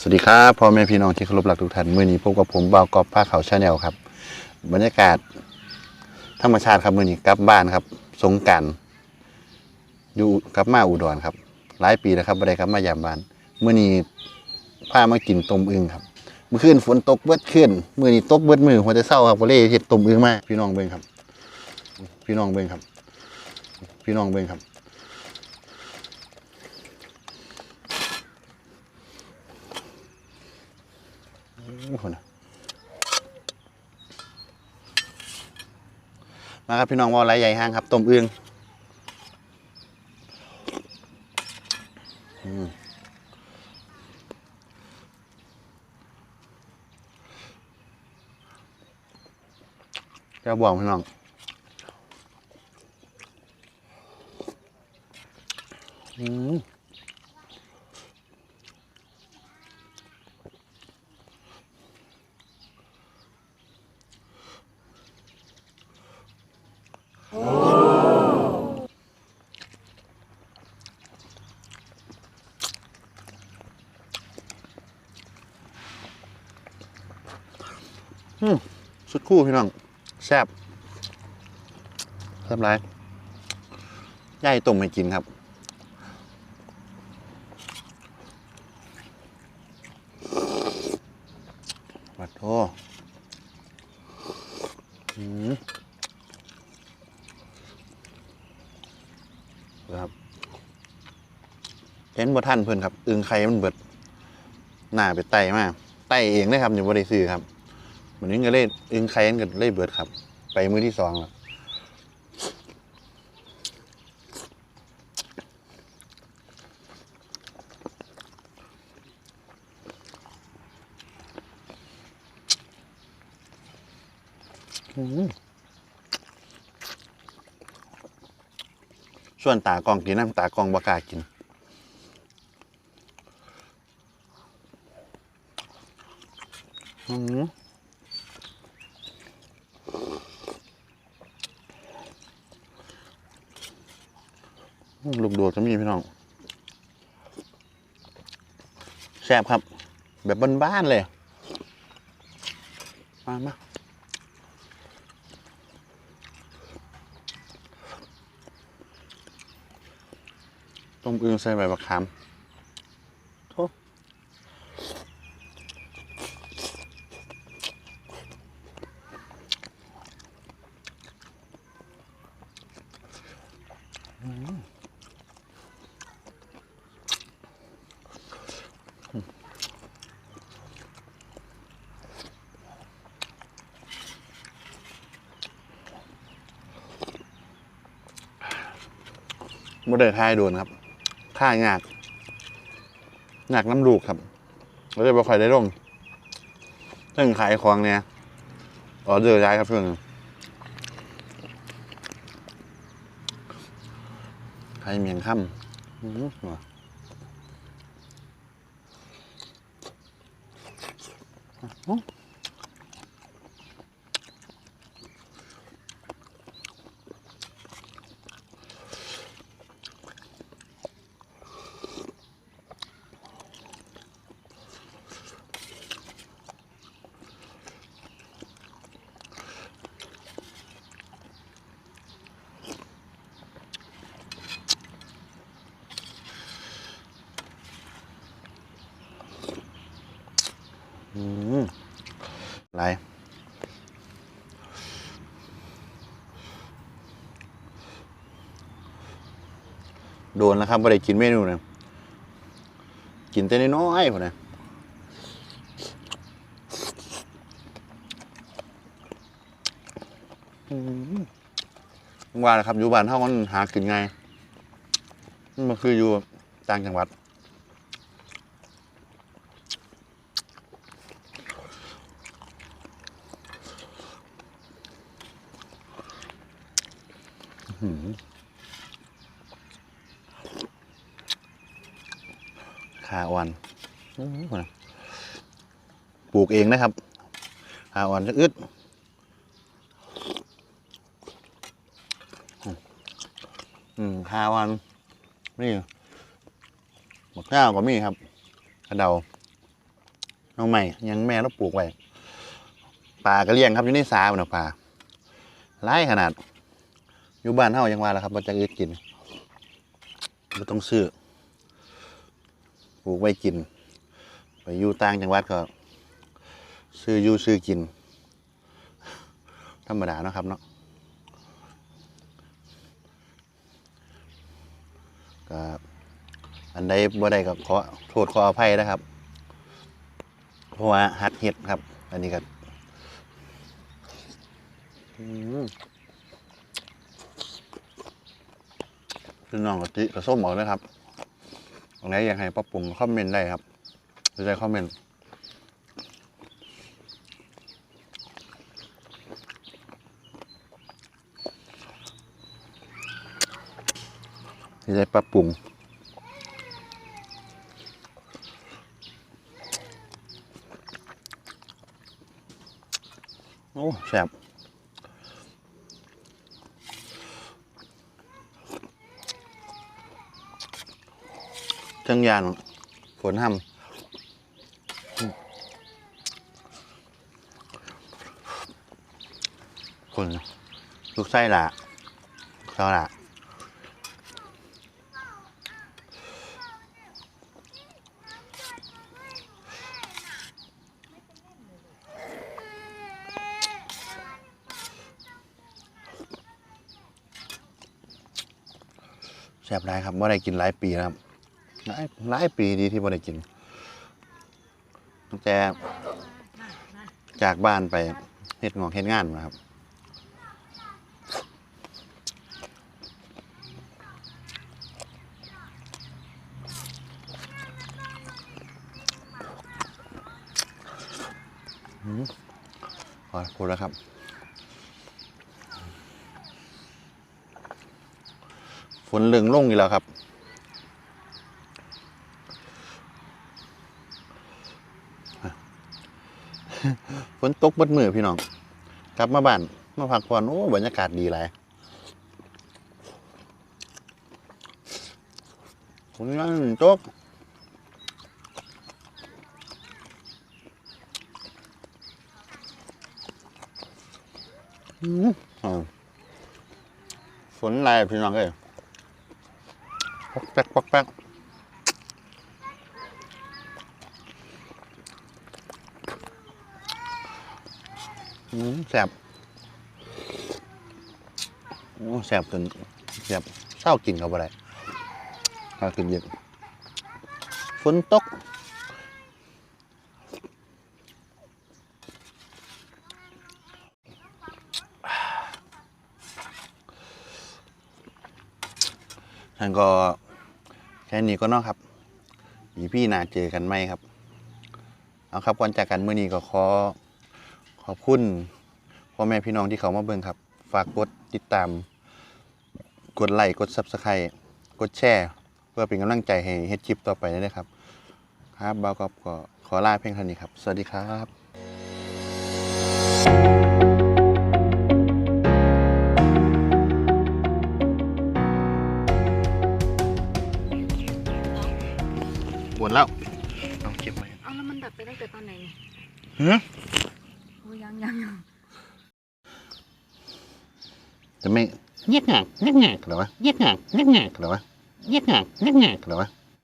สวัสดีครับพ่อแม่พี่น้องที่เคารพรักทุกท่านมื้อนี้พบกับผมบ่าวกอบผ้าเขาวชาแนลครับ บรรยากาศ ธรรมชาติครับมื้อนี้กลับบ้านครับ สงการอยู่กลับมาอุดรครับ หลายปีแล้วครับบ่ได้กลับมายามบ้านมื้อนี้พามากินต้มอึ่งครับเมื่อคืนฝนตกเบิดคืนมื้อนี้ตกเบิดมือหัวจะเศร้าครับบ่เลยเฮ็ดต้มอึ่งมาพี่น้องเบิ่งครับ พี่น้องเบิ่งครับ พี่น้องเบิ่งครับ โอ้โหนมาครับพี่น้องวอลไรใหญ่ห้างครับต้มเอืองแก้วบวงพี่น้องอืม สุดคู่พี่น้อง แซ่บแซ่บไรย่ายต้มให้กินครับ วัดโทอืมครับ เห็นบ่ท่านเพื่อนครับอึงไข่มันเบิดหน้าไปไต่มาไต่เองเลยครับอย่าบ่ได้ซื้อครับเหมือนนี้ก็เล่นอึงไข่มันก็เล่เบิดครับ ไปมือที่สองแล้วส่วนตากองกินน้ำตากองบากากิน อืมลูกโดดก็มีพี่น้องแซ่บครับ แบบบ้านๆเลย มามาต้มอึ่งใส่ใบมะขาม บ่ได้ทายโดนครับค่ายากยากน้ำลูกครับเราจะบ่ค่อยได้ลงเรื่งขายของเนี่ยออเดอร์ย้ายครับเพื่อนขายเมียงค่ำอื้ อืมไรโดนแล้วครับไม่ได้กินเมนูนะกินแต่น้อยๆพอนะว่าแล้วครับอยู่บ้านเท่ามันหากินไงมันคืออยู่ต่างจังหวัด ขาอ่อนปลูกเองนะครับขาอ่อนจะอึดอืมขาอ่อนนี่หมกข้าวก็มีครับกระเดาน้องใหม่ ยังแม่เราปลูกไว้ปลากระเลี้ยงครับอยู่ในสามันะปลาหลายขนาด อยู่บ้านเฮายังว่าแล้วครับว่าจะอึดกินไม่ต้องซื้อปลูกไว้กิน ไปอยู่ต่างจังหวัดก็ซื้ออยู่ซื้อกิน ธรรมดาเนาะครับเนาะก็อันใดบ่ได้ก็ขอโทษขออภัยนะครับ เพราะว่าหัดเห็ดครับ อันนี้ก็อืม พี่น้องกะติกระส้มหมดเลยครับตรงไหนอยากให้ปรับปรุงคอมเมนต์ได้ครับใจคอมเมนต์ที่ได้ปรับปรุงโอ้แซ่บ เชิงยานฝนห้ำคนลูกไส้ละลูกไส้ละแซ่บหลายครับว่าได้กินหลายปีแล้วครับ หลายหลายปีดีที่ว่ได้กินตั้งแต่จากบ้านไปเฮ็ดงอกเฮ็ดงานนะครับอพอพูดแล้วครับ ฝนเลืองลงอีกแล้วครับ ฝนตกเบดมือพี่น้องกลับมาบ้านมาพักผ่อนโอ้บรรยากาศดีหลายฝนยังตกฝนอะไรพี่น้องเอ้ยปอกแป๊กปอกแป๊ก อืมแสบโอ้แสบจนแสบเศร้ากินเขาไปเลยถ้ากินเย็นฝนตกท่านก็แค่นี้ก็นาะครับอีพี่นาเจอกันไหมครับ เอาครับก่อนจากกันเมื่อนี้ก็ขอ ขอบคุณพ่อแม่พี่น้องที่เขามาเบิ่งครับ ฝากกดติดตาม กดไลค์กด Subscribe กดแชร์ เพื่อเป็นกำลังใจให้เฮ็ดคลิปต่อไปได้เลยครับ ครับบ่าวกอบก็ขอลาเพียงเท่านี้ครับ สวัสดีครับบวนแล้วเอาเก็บไว้เอาแล้วมันดับไปตั้งแต่ตอนไหนเนี่ย ฮะโอ้ยังยังยังจะไม่เงียบงักเงียบงักเหรอวะเงียบงักเงียบงักเหรอวะเงียบงักเงียบงักเหรอวะ